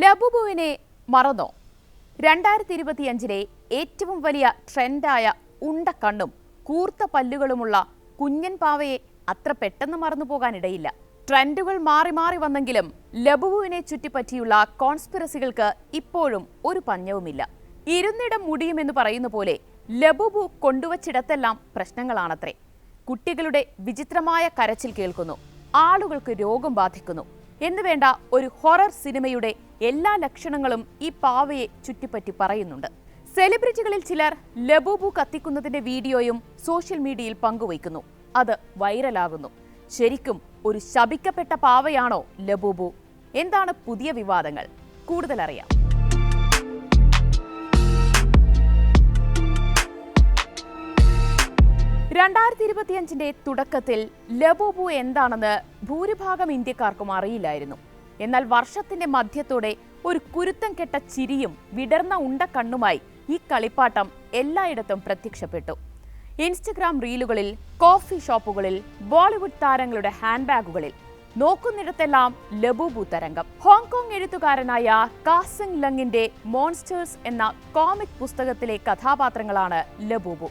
ലബുബുവിനെ മറന്നോ? രണ്ടായിരത്തി ഇരുപത്തിയഞ്ചിലെ ഏറ്റവും വലിയ ട്രെൻഡായ ഉണ്ടക്കണ്ണും കൂർത്ത പല്ലുകളുമുള്ള കുഞ്ഞൻ പാവയെ അത്ര പെട്ടെന്ന് മറന്നു പോകാനിടയില്ല. ട്രെൻഡുകൾ മാറി മാറി വന്നെങ്കിലും ലബുവിനെ ചുറ്റിപ്പറ്റിയുള്ള കോൺസ്പിറസികൾക്ക് ഇപ്പോഴും ഒരു പഞ്ഞവുമില്ല. ഇരുന്നിടം മുടിയുമെന്ന് പറയുന്ന പോലെ ലബുബു കൊണ്ടുവച്ചിടത്തെല്ലാം പ്രശ്നങ്ങളാണത്രേ. കുട്ടികളുടെ വിചിത്രമായ കരച്ചിൽ കേൾക്കുന്നു. ആളുകൾക്ക് രോഗം ബാധിക്കുന്നു. എന്ന് വേണ്ട ഒരു ഹൊറർ സിനിമയുടെ എല്ലാ ലക്ഷണങ്ങളും ഈ പാവയെ ചുറ്റിപ്പറ്റി പറയുന്നുണ്ട്. സെലിബ്രിറ്റികളിൽ ചിലർ ലബൂബു കത്തിക്കുന്നതിന്റെ വീഡിയോയും സോഷ്യൽ മീഡിയയിൽ പങ്കുവയ്ക്കുന്നു. അത് വൈറലാകുന്നു. ശരിക്കും ഒരു ശപിക്കപ്പെട്ട പാവയാണോ ലബൂബു? എന്താണ് പുതിയ വിവാദങ്ങൾ? കൂടുതൽ രണ്ടായിരത്തി ഇരുപത്തിയഞ്ചിന്റെ തുടക്കത്തിൽ ലബോബു എന്താണെന്ന് ഭൂരിഭാഗം ഇന്ത്യക്കാർക്കും അറിയില്ലായിരുന്നു. എന്നാൽ വർഷത്തിന്റെ മധ്യത്തോടെ ഒരു കുരുത്തം കെട്ട ചിരിയും വിടർന്ന ഉണ്ട കണ്ണുമായി ഈ കളിപ്പാട്ടം എല്ലായിടത്തും പ്രത്യക്ഷപ്പെട്ടു. ഇൻസ്റ്റഗ്രാം റീലുകളിൽ കോഫി ഷോപ്പുകളിൽ ബോളിവുഡ് താരങ്ങളുടെ ഹാൻഡ് ബാഗുകളിൽ നോക്കുന്നിടത്തെല്ലാം ലബൂബു തരംഗം. ഹോങ്കോങ് എഴുത്തുകാരനായ കാസിംഗ് ലങ്ങിന്റെ മോൺസ്റ്റേഴ്സ് എന്ന കോമിക് പുസ്തകത്തിലെ കഥാപാത്രങ്ങളാണ് ലബൂബു.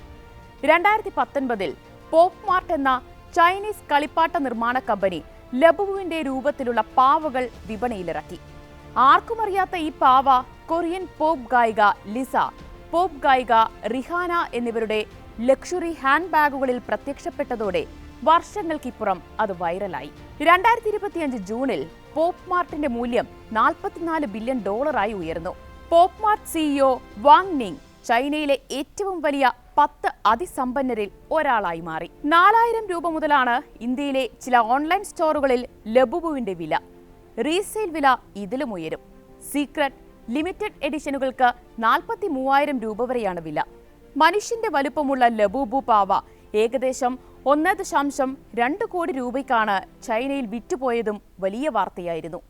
രണ്ടായിരത്തി പത്തൊൻപതിൽ പോപ്പ് മാർട്ട് എന്ന ചൈനീസ് കളിപ്പാട്ട നിർമ്മാണ കമ്പനി ലബുവിന്റെ രൂപത്തിലുള്ള പാവകൾ വിപണിയിലിറക്കി. ആർക്കും അറിയാത്ത ഈ പാവ കൊറിയൻ പോപ്പ് ഗായിക ലിസ പോപ്പ് ഗായിക റിഹാന എന്നിവരുടെ ലക്ഷറി ഹാൻഡ് ബാഗുകളിൽ പ്രത്യക്ഷപ്പെട്ടതോടെ വർഷങ്ങൾക്കിപ്പുറം അത് വൈറലായി. രണ്ടായിരത്തി ഇരുപത്തിയഞ്ച് ജൂണിൽ പോപ്പ് മാർട്ടിന്റെ മൂല്യം നാൽപ്പത്തിനാല് ബില്യൺ ഡോളറായി ഉയർന്നു. Pop Mart CEO Wang Ning ചൈനയിലെ ഏറ്റവും വലിയ പത്ത് അതിസമ്പന്നരിൽ ഒരാളായി മാറി. നാലായിരം രൂപ മുതലാണ് ഇന്ത്യയിലെ ചില ഓൺലൈൻ സ്റ്റോറുകളിൽ ലബുബുവിന്റെ വില. റീസെയിൽ വില ഇതിലും ഉയരും. സീക്രട്ട് ലിമിറ്റഡ് എഡിഷനുകൾക്ക് നാൽപ്പത്തി മൂവായിരം രൂപ വരെയാണ് വില. മനുഷ്യന്റെ വലുപ്പമുള്ള ലബൂബു പാവ ഏകദേശം ഒന്ന് ദശാംശം രണ്ട് കോടി രൂപയ്ക്കാണ് ചൈനയിൽ വിറ്റുപോയതും വലിയ വാർത്തയായിരുന്നു.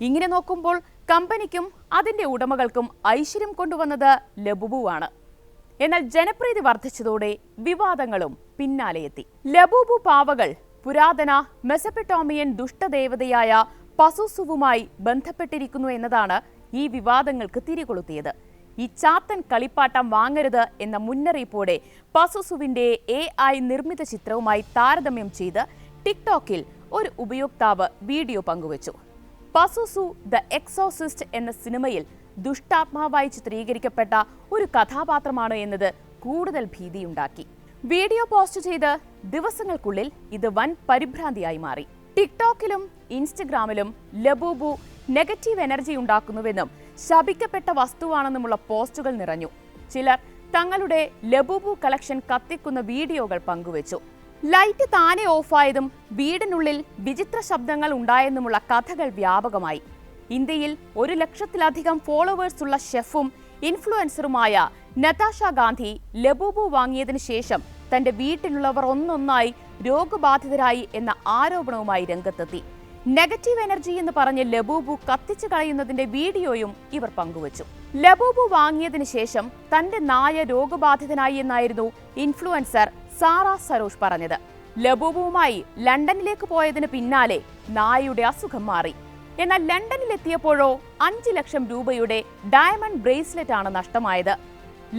ഇങ്ങനെ നോക്കുമ്പോൾ കമ്പനിക്കും അതിന്റെ ഉടമകൾക്കും ഐശ്വര്യം കൊണ്ടുവന്നത് ലബുബുവാണ്. എന്നാൽ ജനപ്രീതി വർദ്ധിച്ചതോടെ വിവാദങ്ങളും പിന്നാലെയെത്തി. ലബൂബു പാവകൾ പുരാതന മെസപ്പെട്ടോമിയൻ ദുഷ്ടദേവതയായ പസുസുവുമായി ബന്ധപ്പെട്ടിരിക്കുന്നു എന്നതാണ് ഈ വിവാദങ്ങൾക്ക് തിരികൊളുത്തിയത്. ഈ ചാത്തൻ കളിപ്പാട്ടം വാങ്ങരുത് എന്ന മുന്നറിയിപ്പോടെ പസുസുവിന്റെ എ ഐ നിർമ്മിത ചിത്രവുമായി താരതമ്യം ചെയ്ത് ടിക്ടോക്കിൽ ഒരു ഉപയോക്താവ് വീഡിയോ പങ്കുവച്ചു. പസുസു ദ എക്സോസിസ്റ്റ് എന്ന സിനിമയിൽ ദുഷ്ടാത്മാവായി ചിത്രീകരിക്കപ്പെട്ട ഒരു കഥാപാത്രമാണ് എന്നത് കൂടുതൽ ഭീതിയുണ്ടാക്കി. വീഡിയോ പോസ്റ്റ് ചെയ്ത് ദിവസങ്ങൾക്കുള്ളിൽ ഇത് വൻ പരിഭ്രാന്തിയായി മാറി. ടിക്ടോക്കിലും ഇൻസ്റ്റഗ്രാമിലും ലബൂബു നെഗറ്റീവ് എനർജി ഉണ്ടാക്കുന്നുവെന്നും ശപിക്കപ്പെട്ട വസ്തുവാണെന്നുമുള്ള പോസ്റ്റുകൾ നിറഞ്ഞു. ചിലർ തങ്ങളുടെ ലബൂബു കളക്ഷൻ കത്തിക്കുന്ന വീഡിയോകൾ പങ്കുവച്ചു. ലൈറ്റ് താനെ ഓഫായതും വീടിനുള്ളിൽ വിചിത്ര ശബ്ദങ്ങൾ ഉണ്ടായെന്നുമുള്ള കഥകൾ വ്യാപകമായി. ഇന്ത്യയിൽ ഒരു ലക്ഷത്തിലധികം ഫോളോവേഴ്സ് ഉള്ള ഷെഫും ഇൻഫ്ലുവൻസറുമായ നതാഷ ഗാന്ധി ലബൂബു വാങ്ങിയതിനു ശേഷം തന്റെ വീട്ടിലുള്ളവർ ഒന്നൊന്നായി രോഗബാധിതരായി എന്ന ആരോപണവുമായി രംഗത്തെത്തി. നെഗറ്റീവ് എനർജി എന്ന് പറഞ്ഞ് ലബൂബു കത്തിച്ചു കളയുന്നതിന്റെ വീഡിയോയും ഇവർ പങ്കുവച്ചു. ലബൂബു വാങ്ങിയതിനു ശേഷം തന്റെ നായ രോഗബാധിതനായി എന്നായിരുന്നു ഇൻഫ്ലുവൻസർ സാറ സരോഷ് പറഞ്ഞത്. ലബൂബുവുമായി ലണ്ടനിലേക്ക് പോയതിന് പിന്നാലെ നായയുടെ അസുഖം മാറി. എന്നാൽ ലണ്ടനിലെത്തിയപ്പോഴോ അഞ്ച് ലക്ഷം രൂപയുടെ ഡയമണ്ട് ബ്രേസ്ലെറ്റ് ആണ് നഷ്ടമായത്.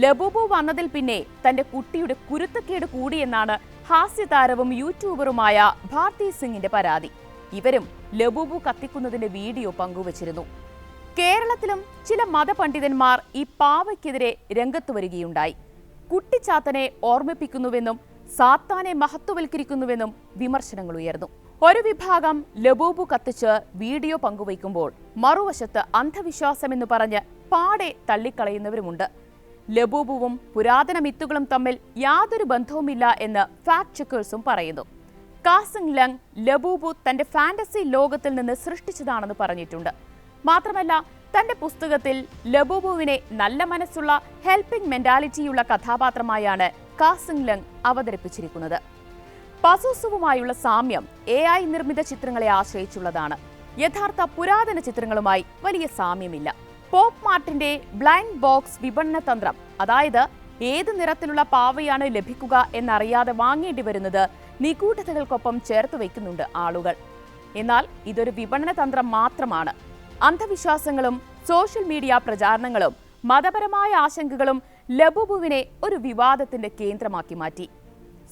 ലബൂബു വന്നതിൽ പിന്നെ തന്റെ കുട്ടിയുടെ കുരുത്തക്കേട് കൂടിയെന്നാണ് ഹാസ്യതാരവും യൂട്യൂബറുമായ ഭാർതി സിംഗിന്റെ പരാതി. ഇവരും ലബൂബു കത്തിക്കുന്നതിന്റെ വീഡിയോ പങ്കുവച്ചിരുന്നു. കേരളത്തിലും ചില മതപണ്ഡിതന്മാർ ഈ പാവയ്ക്കെതിരെ രംഗത്ത് വരികയുണ്ടായി. കുട്ടിച്ചാത്തനെ ഓർമ്മിപ്പിക്കുന്നുവെന്നും സാത്താനെ മഹത്വവൽക്കരിക്കുന്നുവെന്നും വിമർശനങ്ങൾ ഉയർന്നു. ഒരു വിഭാഗം ലബൂബു കത്തിച്ച് വീഡിയോ പങ്കുവയ്ക്കുമ്പോൾ മറുവശത്ത് അന്ധവിശ്വാസമെന്ന് പറഞ്ഞ് പാടെ തള്ളിക്കളയുന്നവരുമുണ്ട്. ലബൂബുവും പുരാതന മിത്തുകളും തമ്മിൽ യാതൊരു ബന്ധവുമില്ല എന്ന് ഫാക്ട് ചെക്കേഴ്സും പറയുന്നു. കാസിംഗ് ലങ് ലബൂബു തന്റെ ഫാന്റസി ലോകത്തിൽ നിന്ന് സൃഷ്ടിച്ചതാണെന്ന് പറഞ്ഞിട്ടുണ്ട്. മാത്രമല്ല തന്റെ പുസ്തകത്തിൽ ലബൂബുവിനെ നല്ല മനസ്സുള്ള ഹെൽപ്പിംഗ് മെന്റാലിറ്റിയുള്ള കഥാപാത്രമായാണ് കാസിംഗ് ലങ് അവതരിപ്പിച്ചിരിക്കുന്നത്. പസൂസുവുമായുള്ള സാമ്യം എ ഐ നിർമ്മിത ചിത്രങ്ങളെ ആശ്രയിച്ചുള്ളതാണ്. യഥാർത്ഥ പുരാതന ചിത്രങ്ങളുമായി വലിയ സാമ്യമില്ല. പോപ്പ് മാർട്ടിന്റെ ബ്ലൈൻഡ് ബോക്സ് വിപണന തന്ത്രം അതായത് ഏത് നിറത്തിലുള്ള പാവയാണ് ലഭിക്കുക എന്നറിയാതെ വാങ്ങേണ്ടി വരുന്നത് നിഗൂഢതകൾക്കൊപ്പം ചേർത്ത് വയ്ക്കുന്നുണ്ട് ആളുകൾ. എന്നാൽ ഇതൊരു വിപണന തന്ത്രം മാത്രമാണ്. അന്ധവിശ്വാസങ്ങളും സോഷ്യൽ മീഡിയ പ്രചാരണങ്ങളും മതപരമായ ആശങ്കകളും ലബുബുവിനെ ഒരു വിവാദത്തിന്റെ കേന്ദ്രമാക്കി മാറ്റി.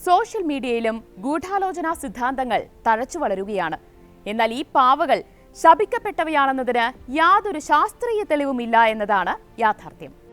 സോഷ്യൽ മീഡിയയിലും ഗൂഢാലോചനാ സിദ്ധാന്തങ്ങൾ തഴച്ചു വളരുകയാണ്. എന്നാൽ ഈ പാവകൾ ശപിക്കപ്പെട്ടവയാണെന്നതിന് യാതൊരു ശാസ്ത്രീയ തെളിവുമില്ല എന്നതാണ് യാഥാർത്ഥ്യം.